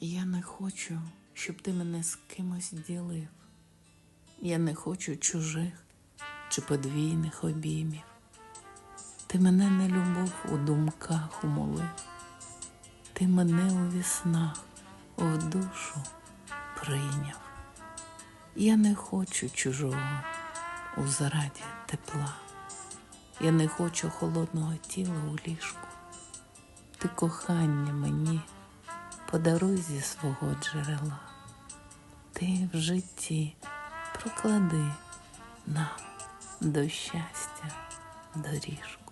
Я не хочу, щоб ти мене з кимось ділив. Я не хочу чужих чи подвійних обіймів. Ти мене не любов у думках умолив. Ти мене у віснах в душу прийняв. Я не хочу чужого у зараді тепла. Я не хочу холодного тіла у ліжку. Ти кохання мені подаруй зі свого джерела. Ти в житті проклади нам до щастя доріжку.